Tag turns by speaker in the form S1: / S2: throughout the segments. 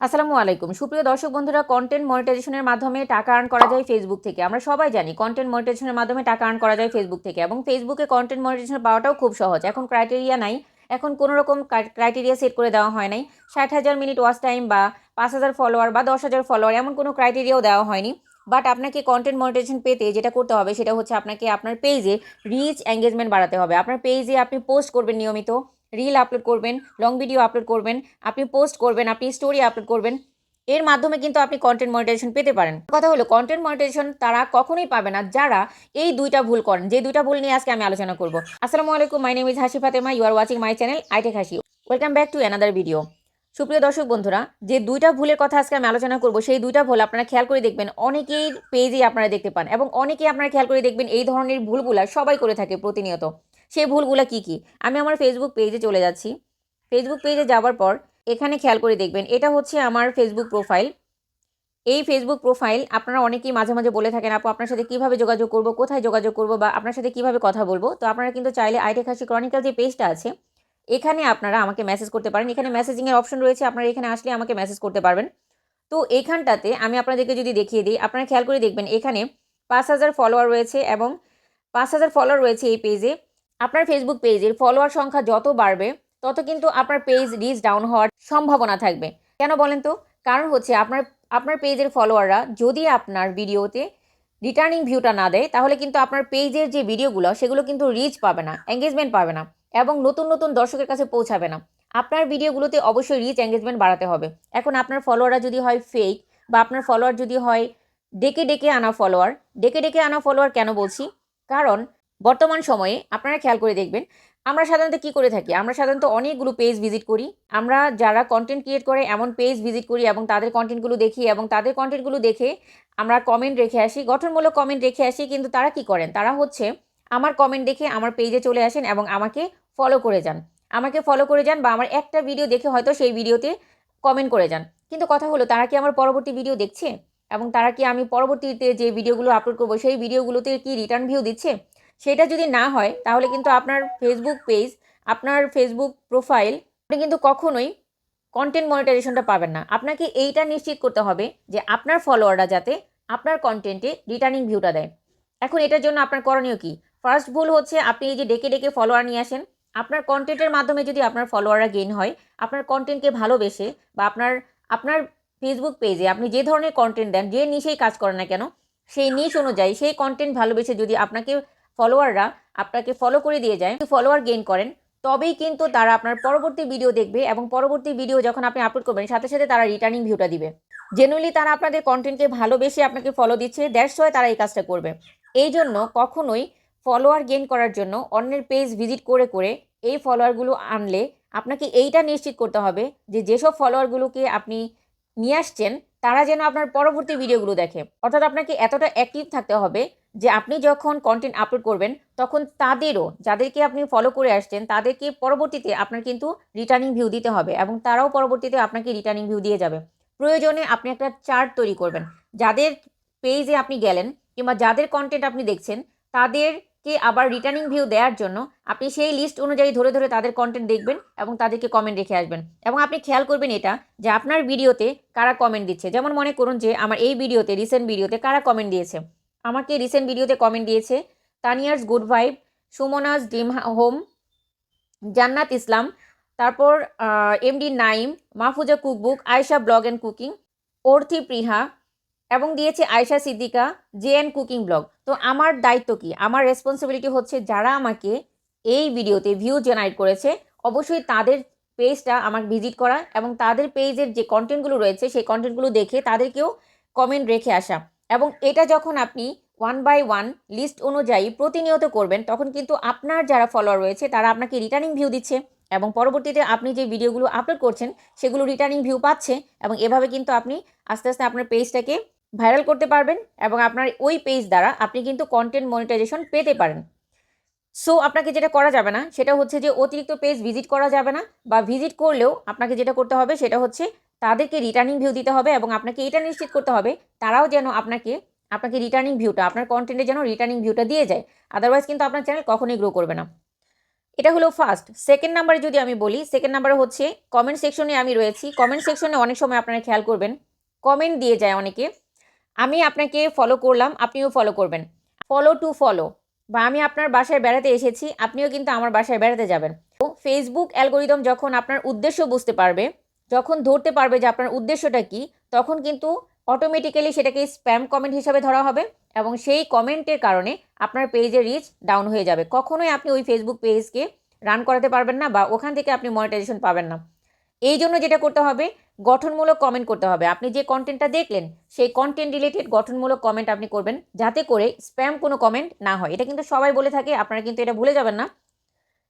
S1: আসসালামু আলাইকুম। সুপ্রিয় দর্শক বন্ধুরা কন্টেন্ট মনিটাইজেশনের মাধ্যমে টাকা আর্ন করা যায় ফেসবুক থেকে। আমরা সবাই জানি কন্টেন্ট মনিটাইজেশনের মাধ্যমে টাকা আর্ন করা যায় ফেসবুক থেকে এবং ফেসবুকে কন্টেন্ট মনিটাইজেশন পাওয়াটাও খুব সহজ। এখন ক্রাইটেরিয়া নাই। এখন কোনো রকম ক্রাইটেরিয়া সেট করে দেওয়া হয় নাই। ষাট হাজার মিনিট ওয়াচ টাইম বা পাঁচ হাজার ফলোয়ার বা দশ হাজার ফলোয়ার এমন কোনো ক্রাইটেরিয়াও দেওয়া হয়নি। বাট আপনাকে কন্টেন্ট মনিটাইজেশন পেতে যেটা করতে হবে সেটা হচ্ছে আপনাকে আপনার পেজে রিচ এঙ্গেজমেন্ট বাড়াতে হবে। আপনার পেজে আপনি পোস্ট করবেন নিয়মিত। রিল আপলোড করবেন লং ভিডিও আপলোড করবেন, আপনি পোস্ট করবেন, আপনি স্টোরি আপলোড করবেন, এর মাধ্যমে কিন্তু আপনি কন্টেন্ট মনিটাইজেশন পেতে পারেন। কথা হলো কন্টেন্ট মনিটাইজেশন তারা কখনোই পাবে না যারা এই দুইটা ভুল করেন। যে দুইটা ভুল নিয়ে আজকে আমি আলোচনা করব। আসসালামু আলাইকুম my name is Hasi Fatema you are watching my channel iTech Hasi welcome back to another video সুপ্রিয় দর্শক বন্ধুরা, যে দুইটা ভুলের কথা আজকে আমি আলোচনা করব, সেই দুইটা ভুল আপনারা খেয়াল করে দেখবেন, অনেকেই পেজেই আপনারা দেখতে পান এবং অনেকেই আপনারা খেয়াল করে দেখবেন এই ধরনের ভুলগুলা সবাই করে থাকে প্রতিনিয়ত। সেই ভুলগুলা কি কি? আমি আমার ফেসবুক পেজে চলে যাচ্ছি। ফেসবুক পেজে যাওয়ার পর এখানে খেয়াল করে দেখবেন, এটা হচ্ছে আমার ফেসবুক প্রোফাইল এই ফেসবুক প্রোফাইল আপনারা অনেকেই মাঝে মাঝে বলে থাকেন, আপু, আপনার সাথে কীভাবে যোগাযোগ করব, কোথায় যোগাযোগ করব বা আপনার সাথে কীভাবে কথা বলব? তো আপনারা কিন্তু চাইলে আইটেক খাসি ক্রনিক্যাল যে পেজটা আছে, এখানে আপনারা আমাকে মেসেজ করতে পারেন। এখানে মেসেজিংয়ের অপশন রয়েছে, আপনারা এখানে আসলে আমাকে মেসেজ করতে পারবেন। তো এখানটাতে আমি আপনাদেরকে যদি দেখিয়ে দিই, আপনারা খেয়াল করে দেখবেন, এখানে পাঁচ হাজার ফলোয়ার রয়েছে এবং পাঁচ হাজার ফলোয়ার রয়েছে এই পেজে আপনার ফেসবুক পেজের ফলোয়ার সংখ্যা যত বাড়বে, তত কিন্তু আপনার পেজ রিচ ডাউন হওয়ার সম্ভাবনা থাকবে। কেন বলেন তো? কারণ হচ্ছে আপনার আপনার পেজের ফলোয়াররা যদি আপনার ভিডিওতে রিটার্নিং ভিউটা না দেয়, তাহলে কিন্তু আপনার পেজের যে ভিডিওগুলো সেগুলো কিন্তু রিচ পাবে না এঙ্গেজমেন্ট পাবে না এবং নতুন নতুন দর্শকের কাছে পৌঁছাবে না। আপনার ভিডিওগুলোতে অবশ্যই রিচ এঙ্গেজমেন্ট বাড়াতে হবে। এখন আপনার ফলোয়াররা যদি হয় ফেক বা আপনার ফলোয়ার যদি হয় ডেকে ডেকে আনা ফলোয়ার ডেকে ডেকে আনা ফলোয়ার কেন বলছি? কারণ বর্তমান সময়ে আপনারা খেয়াল করে দেখবেন, আমরা সাধারণত কি করে থাকি? আমরা সাধারণত অনেকগুলো পেজ ভিজিট করি। আমরা যারা কন্টেন্ট ক্রিয়েট করে, এমন পেজ ভিজিট করি এবং তাদের কন্টেন্টগুলো দেখি এবং তাদের কন্টেন্টগুলো দেখে আমরা কমেন্ট রেখে আসি, গঠনমূলক কমেন্ট রেখে আসি, কিন্তু তারা কি করেন? তারা হচ্ছে আমার কমেন্ট দেখে আমার পেজে চলে আসেন এবং আমাকে ফলো করে যান। আমাকে ফলো করে যান বা আমার একটা ভিডিও দেখে হয়তো সেই ভিডিওতে কমেন্ট করে যান। কিন্তু কথা হলো, তারা কি আমার পরবর্তী ভিডিও দেখছে? এবং তারা কি আমি পরবর্তীতে যে ভিডিওগুলো আপলোড করব, সেই ভিডিওগুলোতে কি রিটার্ন ভিউ দিচ্ছে? সেটা যদি না হয়, তাহলে কিন্তু আপনার ফেসবুক পেজ আপনার ফেসবুক প্রোফাইল আপনি কিন্তু কখনোই কন্টেন্ট মনিটাইজেশনটা পাবেন না। আপনাকে এইটা নিশ্চিত করতে হবে যে আপনার ফলোয়াররা যাতে আপনার কন্টেন্টে রিটার্নিং ভিউটা দেয়। এখন এটার জন্য আপনার করণীয় কি? ফার্স্ট ভুল হচ্ছে আপনি এই যে ডেকে ডেকে ফলোয়ার নিয়ে আসেন। আপনার কন্টেন্টের মাধ্যমে যদি আপনার ফলোয়াররা গেইন হয়, আপনার কন্টেন্টকে ভালোবেসে বা আপনার আপনার ফেসবুক পেজে আপনি যে ধরনের কন্টেন্ট দেন, যে নিশেই কাজ করেন না কেন, সেই নিশ অনুযায়ী সেই কন্টেন্ট ভালোবেসে যদি আপনাকে ফলোয়াররা আপনাকে ফলো করে দিয়ে যায় ফলোয়ার গেইন করেন, তবেই কিন্তু তারা আপনার পরবর্তী ভিডিও দেখবে এবং পরবর্তী ভিডিও যখন আপনি আপলোড করবেন, সাথে সাথে তারা রিটার্নিং ভিউটা দিবে। জেনুয়ালি তারা আপনাদের কন্টেন্টকে ভালোবেসে আপনাকে ফলো দিচ্ছে দ্যাটস ওয়াই তারা এই কাজটা করবে। এই জন্য কখনোই ফলোয়ার গেইন করার জন্য অন্যের পেজ ভিজিট করে করে এই ফলোয়ারগুলো আনলে আপনাকে এইটা নিশ্চিত করতে হবে যে যেসব ফলোয়ারগুলোকে আপনি নিয়ে আসছেন, তারা যেন আপনার পরবর্তী ভিডিওগুলো দেখে। অর্থাৎ আপনাকে এতটা অ্যাক্টিভ থাকতে হবে যে আপনি যখন কন্টেন্ট আপলোড করবেন, তখন তাদেরও, যাদেরকে আপনি ফলো করে আসছেন, তাদেরকে পরবর্তীতে আপনার কিন্তু রিটার্নিং ভিউ দিতে হবে এবং তারাও পরবর্তীতে আপনাকে রিটার্নিং ভিউ দিয়ে যাবে। প্রয়োজনে আপনি একটা চার্ট তৈরি করবেন। যাদের পেজে আপনি গেলেন কিংবা যাদের কন্টেন্ট আপনি দেখছেন, তাদেরকে আবার রিটার্নিং ভিউ দেওয়ার জন্য আপনি সেই লিস্ট অনুযায়ী ধরে ধরে তাদের কন্টেন্ট দেখবেন এবং তাদেরকে কমেন্ট রেখে আসবেন। এবং আপনি খেয়াল করবেন এটা যে আপনার ভিডিওতে কারা কমেন্ট দিচ্ছে? যেমন মনে করুন যে আমার এই ভিডিওতে রিসেন্ট ভিডিওতে কারা কমেন্ট দিয়েছে? আমাকে রিসেন্ট ভিডিওতে কমেন্ট দিয়েছে, Tania's good vibe Sumona's dream home Jannat Islam, তারপর MD Naim, Mahfuza cookbook Ayesha blog and cooking Orthi Priha, এবং দিয়েছে Ayesha Siddika, J N cooking blog তো আমার দায়িত্ব কি? আমার রেসপন্সিবিলিটি হচ্ছে যারা আমাকে এই ভিডিওতে ভিউ জেনারেট করেছে, অবশ্যই তাদের পেজটা আমার ভিজিট করা এবং তাদের পেজের যে কন্টেন্টগুলো রয়েছে, সেই কন্টেন্টগুলো দেখে তাদেরকেও কমেন্ট রেখে আসা। এবং এটা যখন আপনি ওয়ান বাই ওয়ান লিস্ট অনুযায়ী প্রতিনিয়ত করবেন, তখন কিন্তু আপনার যারা ফলোয়ার রয়েছে, তারা আপনাকে রিটার্নিং ভিউ দিচ্ছে এবং পরবর্তীতে আপনি যে ভিডিওগুলো আপলোড করছেন, সেগুলো রিটার্নিং ভিউ পাচ্ছে এবং এভাবে কিন্তু আপনি আস্তে আস্তে আপনার পেজটাকে ভাইরাল করতে পারবেন এবং আপনার ওই পেজ দ্বারা আপনি কিন্তু কন্টেন্ট মনিটাইজেশন পেতে পারেন। সো আপনাকে যেটা করা যাবে না, সেটা হচ্ছে যে অতিরিক্ত পেজ ভিজিট করা যাবে না বা ভিজিট করলেও আপনাকে যেটা করতে হবে, সেটা হচ্ছে তাদেরকে রিটার্নিং ভিউ দিতে হবে এবং আপনাকে এটা নিশ্চিত করতে হবে, তারাও যেন আপনাকে আপনাকে রিটার্নিং ভিউটা আপনার কন্টেন্টে যেন রিটার্নিং ভিউটা দিয়ে যায়। আদারওয়াইজ কিন্তু আপনার চ্যানেল কখনোই গ্রো করবে না। এটা হলো ফার্স্ট সেকেন্ড নাম্বারে যদি আমি বলি সেকেন্ড নাম্বারে হচ্ছে কমেন্ট সেকশনে আমি রয়েছি। কমেন্ট সেকশনে অনেক সময় আপনারা খেয়াল করবেন কমেন্ট দিয়ে যায় অনেকে। আমি আপনাকে ফলো করলাম, আপনিও ফলো করবেন। ফলো টু ফলো বা আমি আপনার বাসায় বেড়াতে এসেছি, আপনিও কিন্তু আমার বাসায় বেড়াতে যাবেন। তো ফেসবুক অ্যালগোরিদম যখন আপনার উদ্দেশ্য বুঝতে পারবে যখন ধরতে পারবে যে আপনার উদ্দেশ্যটা কি, তখন কিন্তু অটোমেটিক্যালি সেটাকে স্প্যাম কমেন্ট হিসাবে ধরা হবে এবং সেই কমেন্টের কারণে আপনার পেজের রিচ ডাউন হয়ে যাবে। কখনোই আপনি ওই ফেসবুক পেজকে রান করাতে পারবেন না বা ওখান থেকে আপনি মনিটাইজেশন পাবেন না। এই জন্য যেটা করতে হবে, গঠনমূলক কমেন্ট করতে হবে। আপনি যে কন্টেন্টটা দেখলেন, সেই কন্টেন্ট রিলেটেড গঠনমূলক কমেন্ট আপনি করবেন যাতে করে স্প্যাম কোনো কমেন্ট না হয়। এটা কিন্তু সবাই বলে থাকে, আপনারা কিন্তু এটা ভুলে যাবেন না।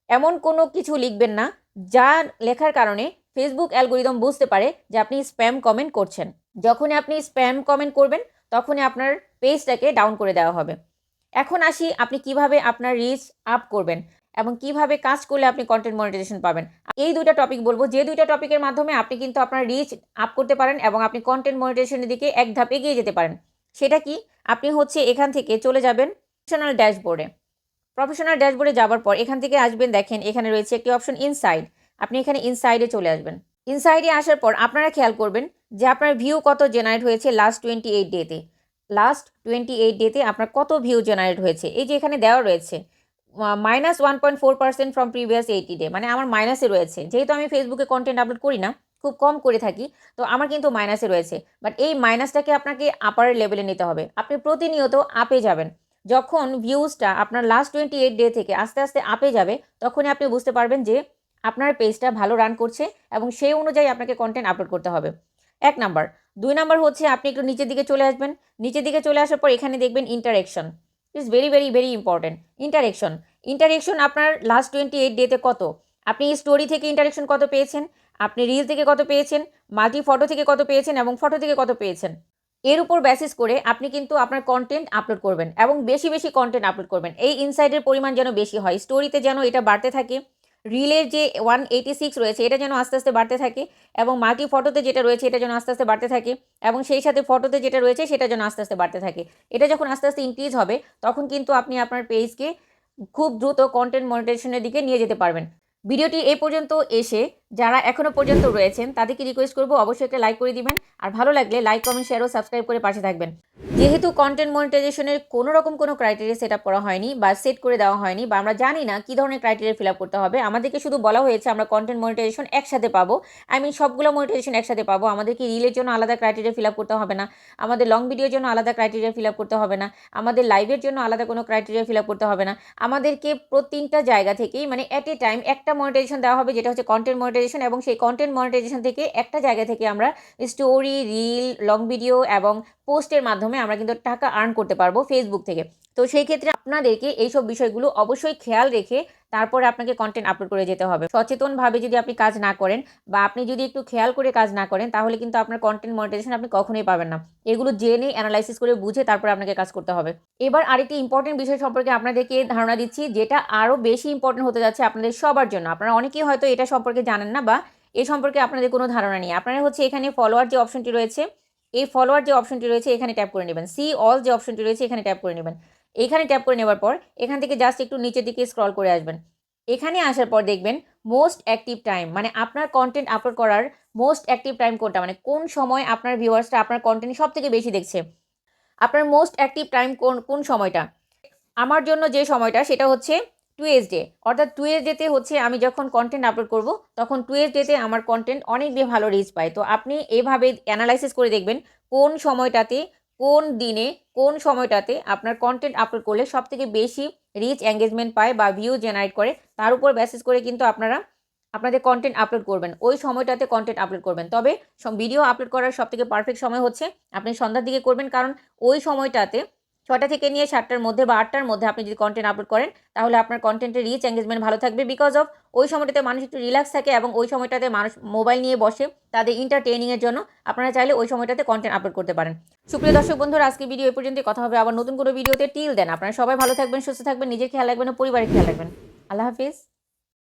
S1: এমন কোনো কিছু লিখবেন না, যা লেখার কারণে ফেসবুক অ্যালগোরিদম বুঝতে পারে যে আপনি স্প্যাম কমেন্ট করছেন। যখনই আপনি স্প্যাম কমেন্ট করবেন, তখনই আপনার পেজটাকে ডাউন করে দেওয়া হবে। এখন আসি আপনি কীভাবে আপনার রিচ আপ করবেন এবং কীভাবে কাজ করলে আপনি কন্টেন্ট মনিটাইজেশন পাবেন। এই দুইটা টপিক বলব। যে দুইটা টপিকের মাধ্যমে আপনি কিন্তু আপনার রিচ আপ করতে পারেন এবং আপনি কন্টেন্ট মনিটাইজেশনের দিকে এক ধাপ এগিয়ে যেতে পারেন। সেটা কি? আপনি হচ্ছে এখান থেকে চলে যাবেন প্রফেশনাল ড্যাশবোর্ডে প্রফেশনাল ড্যাশবোর্ডে যাওয়ার পর এখান থেকে আসবেন, দেখেন এখানে রয়েছে একটি অপশন ইনসাইড আপনি এখানে ইনসাইডে চলে আসবেন। ইনসাইডে আসার পর আপনারা খেয়াল করবেন যে আপনার ভিউ কত জেনারেট হয়েছে লাস্ট টোয়েন্টি এইট ডেতে লাস্ট টোয়েন্টি এইট ডেতে আপনার কত ভিউ জেনারেট হয়েছে? এই যে এখানে দেওয়া রয়েছে minus one point four percent from previous eighty day মানে আমার মাইনাসে রয়েছে। যেহেতু আমি ফেসবুকে কন্টেন্ট আপলোড করি না, খুব কম করে থাকি, তো আমার কিন্তু মাইনাসে রয়েছে। বাট এই মাইনাসটাকে আপনাকে আপার লেভেলে নিতে হবে। আপনি প্রতিনিয়ত আপে যাবেন। যখন ভিউজটা আপনার লাস্ট টোয়েন্টি এইট ডে থেকে আস্তে আস্তে আপে যাবে, তখনই আপনি বুঝতে পারবেন যে আপনার পেজটা ভালো রান করছে এবং সেই অনুযায়ী আপনাকে কন্টেন্ট আপলোড করতে হবে। এক নাম্বার দুই নাম্বার হচ্ছে আপনি একটু নিচের দিকে চলে আসবেন। নিচের দিকে চলে আসার পর এখানে দেখবেন interaction is very very very important interaction interaction আপনার লাস্ট টোয়েন্টি এইট ডেতে কত? আপনি স্টোরি থেকে ইন্টারেকশন কত পেয়েছেন? আপনি রিল থেকে কত পেয়েছেন? মাল্টি ফটো থেকে কত পেয়েছেন এবং ফটো থেকে কত পেয়েছেন? এর উপর বেসিস করে আপনি কিন্তু আপনার কন্টেন্ট আপলোড করবেন এবং বেশি বেশি কন্টেন্ট আপলোড করবেন। এই ইনসাইডের পরিমাণ যেন বেশি হয় স্টোরিতে যেন এটা বাড়তে থাকে রিলের যে ওয়ান এইটি সিক্স রয়েছে, এটা যেন আস্তে আস্তে বাড়তে থাকে এবং মাল্টি ফটোতে যেটা রয়েছে, এটা যেন আস্তে আস্তে বাড়তে থাকে এবং সেই সাথে ফটোতে যেটা রয়েছে, সেটা যেন আস্তে আস্তে বাড়তে থাকে। এটা যখন আস্তে আস্তে ইনক্রিজ হবে, তখন কিন্তু আপনি আপনার পেজকে খুব দ্রুত কন্টেন্ট মনিটাইজেশনের দিকে নিয়ে যেতে পারবেন। ভিডিওটি এ পর্যন্ত এসে যারা এখনও পর্যন্ত রয়েছেন, তাদেরকে রিকোয়েস্ট করব অবশ্যই একটা লাইক করে দিবেন। আর ভালো লাগলে লাইক কমেন্ট শেয়ার ও সাবস্ক্রাইব করে পাশে থাকবেন। যেহেতু কন্টেন্ট মনিটাইজেশনের কোনো রকম কোনো ক্রাইটেরিয়া সেট আপ করা হয়নি বা সেট করে দেওয়া হয়নি বা আমরা জানি না কী ধরনের ক্রাইটেরিয়া ফিল আপ করতে হবে, আমাদেরকে শুধু বলা হয়েছে আমরা কন্টেন্ট মনিটাইজেশন একসাথে পাবো। আই মিন সবগুলো মনিটাইজেশন একসাথে পাবো। আমাদেরকে রিলের জন্য আলাদা ক্রাইটেরিয়া ফিল আপ করতে হবে না। আমাদের লং ভিডিওর জন্য আলাদা ক্রাইটেরিয়া ফিল আপ করতে হবে না। আমাদের লাইভের জন্য আলাদা কোনো ক্রাইটেরিয়া ফিল আপ করতে হবে না। আমাদেরকে প্রতিটা জায়গা থেকেই মানে অ্যাট এ টাইম একটা মনিটাইজেশন দেওয়া হবে, যেটা হচ্ছে কন্টেন্ট এবং সেই কন্টেন্ট মনিটাইজেশন থেকে একটা জায়গা থেকে আমরা স্টোরি রিল লং ভিডিও এবং পোস্টের মাধ্যমে আমরা কিন্তু টাকা আর্ন করতে পারব ফেসবুক থেকে। তো সেই ক্ষেত্রে আপনাদেরকে এইসব বিষয়গুলো অবশ্যই খেয়াল রেখে তারপরে আপনাকে কন্টেন্ট আপলোড করে যেতে হবে। সচেতনভাবে যদি আপনি কাজ না করেন বা আপনি যদি একটু খেয়াল করে কাজ না করেন, তাহলে কিন্তু আপনার কন্টেন্ট মনিটাইজেশন আপনি কখনোই পাবেন না। এগুলো জেনে অ্যানালাইসিস করে বুঝে তারপরে আপনাকে কাজ করতে হবে। এবার আরেকটি ইম্পর্টেন্ট বিষয় সম্পর্কে আপনাদেরকে ধারণা দিচ্ছি, যেটা আরও বেশি ইম্পর্টেন্ট হতে যাচ্ছে আপনাদের সবার জন্য। আপনারা অনেকেই হয়তো এটা সম্পর্কে জানেন না বা এ সম্পর্কে আপনাদের কোনো ধারণা নেই। আপনারা হচ্ছে এখানে ফলোয়ার যে অপশনটি রয়েছে এই ফলোয়ার যে অপশনটি রয়েছে, এখানে ট্যাপ করে নেবেন। সি অল যে অপশনটি রয়েছে, এখানে ট্যাপ করে নেবেন। এখানে ট্যাপ করে নেওয়ার পর, এখান থেকে জাস্ট একটু নিচের দিকে স্ক্রল করে আসবেন। এখানে আসার পর দেখবেন মোস্ট অ্যাক্টিভ টাইম মানে আপনার কন্টেন্ট আপলোড করার মোস্ট অ্যাক্টিভ টাইম কোনটা? মানে কোন সময় আপনার ভিউয়ার্সটা আপনার কন্টেন্ট সব থেকে বেশি দেখছে? আপনার মোস্ট অ্যাক্টিভ টাইম কোন কোন সময়টা? আমার জন্য যে সময়টা, সেটা হচ্ছে টুয়েসডে অর্থাৎ টুয়েসডেতে হচ্ছে আমি যখন কন্টেন্ট আপলোড করব, তখন টুয়েসডেতে আমার কন্টেন্ট অনেক বেশি ভালো রিচ পায়। তো আপনি এভাবে অ্যানালাইসিস করে দেখবেন কোন সময়টাতে, কোন দিনে, কোন সময়টাতে আপনার কন্টেন্ট আপলোড করলে সব থেকে বেশি রিচ এঙ্গেজমেন্ট পায় বা ভিউ জেনারেট করে। তার উপর বেসিস করে কিন্তু আপনারা, আপনাদের কন্টেন্ট আপলোড করবেন। ওই সময়টাতে কন্টেন্ট আপলোড করবেন। তবে ভিডিও আপলোড করার সব থেকে পারফেক্ট সময় হচ্ছে আপনি সন্ধ্যার দিকে করবেন। কারণ ওই সময়টাতে ছটা থেকে নিয়ে সাতটার মধ্যে বা আটটার মধ্যে আপনি যদি কন্টেন্ট আপলোড করেন, তাহলে আপনার কন্টেন্টের রিচ এঙ্গেজমেন্ট ভালো থাকবে বিকজ অফ ওই সময়টাতে মানুষ একটু রিল্যাক্স থাকে এবং ওই সময়টাতে মানুষ মোবাইল নিয়ে বসে তাদের এন্টারটেইনিংয়ের জন্য আপনারা চাইলে ওই সময়টাতে কন্টেন্ট আপলোড করতে পারেন। সুপ্রিয় দর্শক বন্ধুরা, আজকে ভিডিও এ পর্যন্ত কথা হবে। আবার নতুন কোনো ভিডিওতে টিল দেন আপনারা সবাই ভালো থাকবেন, সুস্থ থাকবেন, নিজের খেয়াল রাখবেন ও পরিবারের খেয়াল রাখবেন। আল্লাহ হাফিজ।